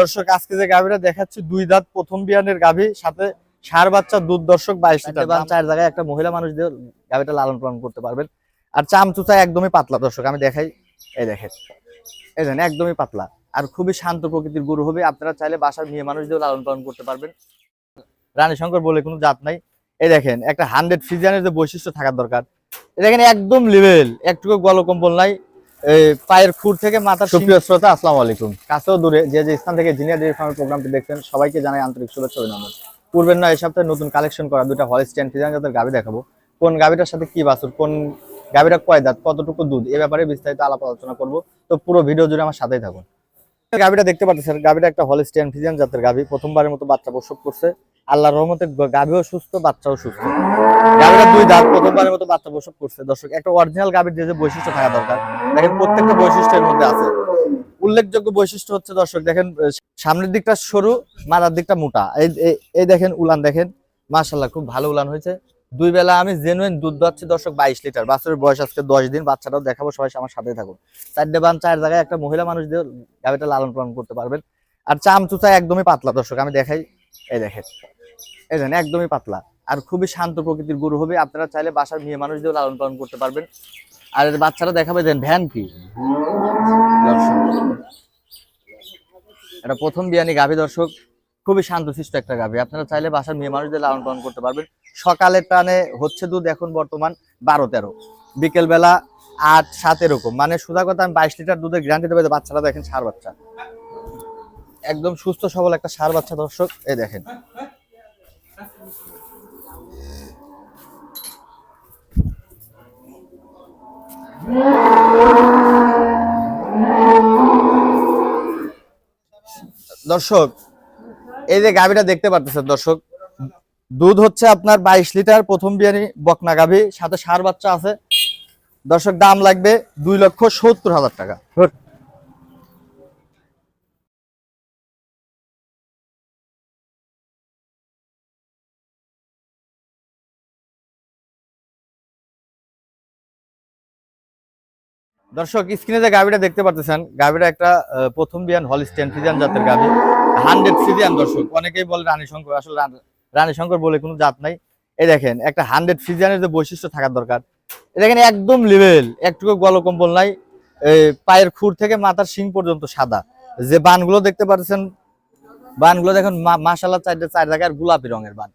দর্শক আজকে যে গাভীটা দেখাচ্ছি দুই দাঁত প্রথম বিয়ানের গাভী সাথে সার বাচ্চা দুধ দর্শক বাইশ লিটার চার জায়গায় একটা মহিলা মানুষ দিয়ে গাভীটা লালন পালন করতে পারবেন। আর চামচুচা একদমই পাতলা দর্শক আমি দেখাই এই দেখেন। এই দেখেন একদমই পাতলা। আর খুবই শান্ত প্রকৃতির গরু হবে আপনারা চাইলে বাসার মেয়ে মানুষ দিয়েও লালন পালন করতে পারবেন। রানী শঙ্কর বলে কোনো জাত নাই। এই দেখেন একটা হান্ড্রেড ফিজিয়ানের যে বৈশিষ্ট্য থাকার দরকার। দেখেন একদম লেভেল একটুকু গলকম্বল নাই। এই পায়ের খুর থেকে মাথার সুপ্রিয় শ্রোতা, আসসালামু আলাইকুম। কাছেও দূরে যে যে স্থান থেকে জিনিয়ার ডেয়ারি ফার্মের প্রোগ্রামটি দেখছেন, সবাইকে জানাই আন্তরিক শুভেচ্ছা অভিনন্দন। পূর্বের না এই সপ্তাহে নতুন কালেকশন করা দুটা হলস্টেন ফিজিয়ান জাতের গাভি দেখাবো। কোন গাভিটার সাথে কি বাছুর, কোন গাভিটা কয় দাঁত, কতটুকু দুধ, এ ব্যাপারে বিস্তারিত আলাপ আলোচনা করব। তো পুরো ভিডিও জুড়ে আমার সাথেই থাকুন। গাভিটা দেখতে পাচ্ছেন গাভিটা একটা হলস্টেন ফিজিয়ান জাতের গাভি প্রথমবারের মতো বাচ্চা প্রসব করছে। আল্লাহর রহমতে গাভিও সুস্থ, বাচ্চাও সুস্থ। গাভিটা দুই দাঁত, প্রথমবারের মতো বাচ্চা প্রসব করছে। দর্শক, একটা অরিজিনাল গাভির যে বৈশিষ্ট্য থাকা দরকার, দেখেন প্রত্যেকটা বৈশিষ্ট্যের মধ্যে আছে। উল্লেখযোগ্য বৈশিষ্ট্য হচ্ছে, দর্শক, দেখেন, সামনের দিকটা সরু, মাথার দিকটা মোটা। এই দেখেন উলান, দেখেন মাশাল্লাহ খুব ভালো উলান হয়েছে। দুই বেলা আমি জেনুইন দুধ দোয়াচ্ছি দর্শক, বাইশ লিটার। বাচ্চার বয়স আজকে দশ দিন, বাচ্চাটাও দেখাবো, সবাই আমার সাথে থাকুন। চারটে বান, চার জায়গায় একটা মহিলা মানুষ দিয়ে গাভিটা লালন পালন করতে পারবেন। আর চামচুচা একদমই পাতলা, দর্শক, আমি দেখাই, এই দেখেন। এই একদমই পাতলা। আর খুবই শান্ত প্রকৃতির গরু হবে। আপনারা চাইলে বাসার মেয়ে মানুষ দিয়েও লালন পালন করতে পারবেন। আর এর বাচ্চারা দেখাবে দেন ভ্যান কি। এটা প্রথম বিয়ানি গাভী, দর্শক। খুবই শান্তশিষ্ট একটা গাভী। আপনারা চাইলে বাসার মেয়ে মানুষদের লালন পালন করতে পারবেন। সকালের টানে হচ্ছে দুধ এখন বর্তমান বারো তেরো বিকেলবেলা আট, সাত এরকম। মানে সোজা কথা, আমি বাইশ লিটার দুধের গ্যারান্টি দেবে বাচ্চারা দেখেন, সার বাচ্চা। একদম সুস্থ, সবল একটা সার বাচ্চা, দর্শক। এই দেখেন দর্শক, এই যে গাভীটা দেখতে পারতেছেন দর্শক, দুধ হচ্ছে আপনার বাইশ লিটার, প্রথম বিয়ানি, বকনা গাভী, সাথে সার বাচ্চা আছে। দর্শক, দাম লাগবে দুই লক্ষ সত্তর হাজার টাকা। দর্শক, স্ক্রিনে যে গাভীটা দেখতে পারতেছেন গাভীটা একটা প্রথম বিয়ান হলিস্টেন ফ্রিজিয়ান জাতের গাভী হান্ড্রেড ফ্রিজিয়ান দর্শক, অনেকেই বলে রানী শঙ্কর, আসলে রানী শঙ্কর বলে কোনো জাত নাই। এই দেখেন, একটা হান্ড্রেড ফ্রিজিয়ানের যে বৈশিষ্ট্য থাকার দরকার। দেখেন, একদম লেভেল একটুকু গলকম্বল নাই। পায়ের খুর থেকে মাথার শিং পর্যন্ত সাদা। যে বানগুলো দেখতে পাচ্ছেন বানগুলো দেখেন মাসাল্লাহ চারটে চার জায়গায় আর গোলাপি রঙের বান।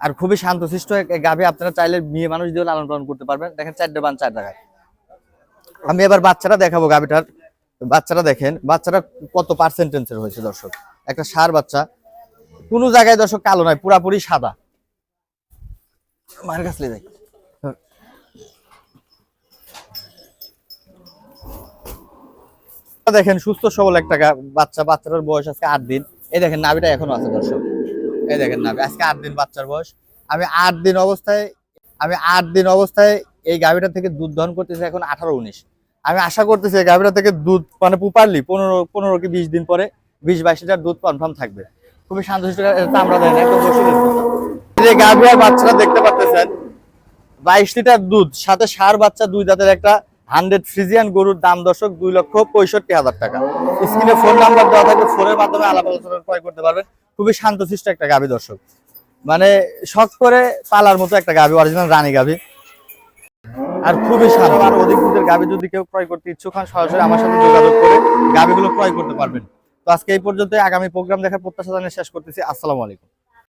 আর খুবই শান্তশিষ্ট গাভী আপনারা চাইলে মেয়ে মানুষ দিয়েও লালন পালন করতে পারবেন। দেখেন, চারটে বান চার জায়গায়। আমি এবার বাচ্চারা দেখাবো গাভিটার। বাচ্চারা দেখেন বাচ্চারা কত পার্সেন্টেন্সের হয়েছে দর্শক? একটা সার বাচ্চা। কোনো জায়গায় দর্শক কালো নয় পুরাপুরি সাদা। মায়ের কাছে যাই। দেখেন সুস্থ সবল একটা বাচ্চা। বাচ্চাটার বয়স আজকে আট দিন। এই দেখেন নাভিটা এখনও আছে দর্শক। এই দেখেন নাভি আজকে আট দিন বাচ্চার বয়স। আমি আট দিন অবস্থায় আমি আট দিন অবস্থায় এই গাভীটা থেকে দুধ দহন করতেছি এখন আঠারো উনিশ। আমি আশা করতেছি গাভীটা থেকে দুধ মানে পুপারলি পনেরো পনেরো কি বিশ দিন পরে, বিশ বাইশ লিটার দুধ কনফার্ম থাকবে। খুবই শান্তশিষ্ট বাচ্চারা দেখতে পাচ্ছেন, বাইশ লিটার দুধ, সাথে সার বাচ্চা, দুই দাঁতের একটা হান্ড্রেড ফ্রিজিয়ান গরুর দাম দর্শক দুই লক্ষ পঁয়ষট্টি হাজার টাকা। স্ক্রিনে ফোন নাম্বার দেওয়া থাকবে, ফোনের মাধ্যমে আলাপ আলোচনা ক্রয় করতে পারবেন। খুবই শান্তশিষ্ট একটা গাভী দর্শক। মানে শখ করে পালার মতো একটা গাভী অরিজিনাল রানী গাভী। আর খুবই সাধারণ আর গাভী যদি কেউ ক্রয় করতে ইচ্ছুক হন, সরাসরি আমার সাথে যোগাযোগ করে গাভীগুলো ক্রয় করতে পারবেন। তো আজকে এই পর্যন্ত আগামী প্রোগ্রাম দেখার প্রত্যাশা জানিয়ে শেষ করতেছি। আসসালামু আলাইকুম।